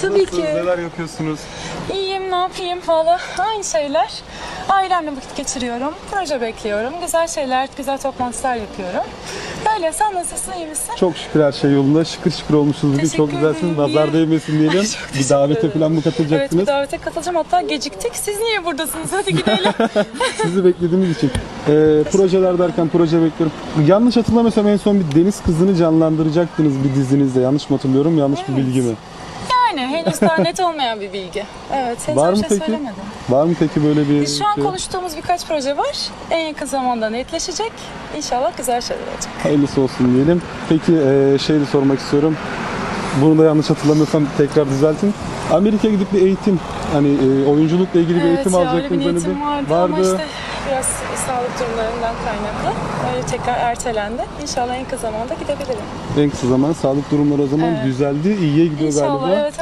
Tabii ki. Neler yapıyorsunuz? İyiyim, ne yapayım valla. Aynı şeyler. Ailemle vakit geçiriyorum. Proje bekliyorum. Güzel şeyler, güzel toplantılar yapıyorum. Böyle sen nasılsın, iyi misin? Çok şükür her şey yolunda. Şıkır şıkır olmuşsunuz bugün. Teşekkür Çok güzelsiniz. ederim. Nazar değmesin diyelim. Çok bir teşekkür davete ederim. falan mı Evet katılacaksınız? bir davete katılacağım. Hatta geciktik. Siz niye buradasınız? Hadi gidelim. Sizi beklediğimiz için. Ee, projeler derken proje bekliyorum. Yanlış hatırlamıyorsam en son bir deniz kızını canlandıracaktınız bir dizinizde. Yanlış mı hatırlıyorum? Yanlış bir bilgi mi? Henüz daha net olmayan bir bilgi. Evet, henüz Var bir mı şey peki? söylemedim. Var mı peki böyle bir Biz şu an şey? konuştuğumuz birkaç proje var. En yakın zamanda netleşecek. İnşallah güzel şeyler olacak. Hayırlısı olsun diyelim. Peki e, şey de sormak istiyorum. Bunu da yanlış hatırlamıyorsam tekrar düzeltin. Amerika'ya gidip bir eğitim, hani e, oyunculukla ilgili bir eğitim öyle bir alacaktınız. hani niyetim bir- vardı, ama işte biraz sağlık durumlarından kaynaklı. Öyle tekrar ertelendi. İnşallah en kısa zamanda gidebilirim. En kısa zamanda sağlık durumları o zaman Evet. düzeldi, iyiye gidiyor İnşallah galiba. evet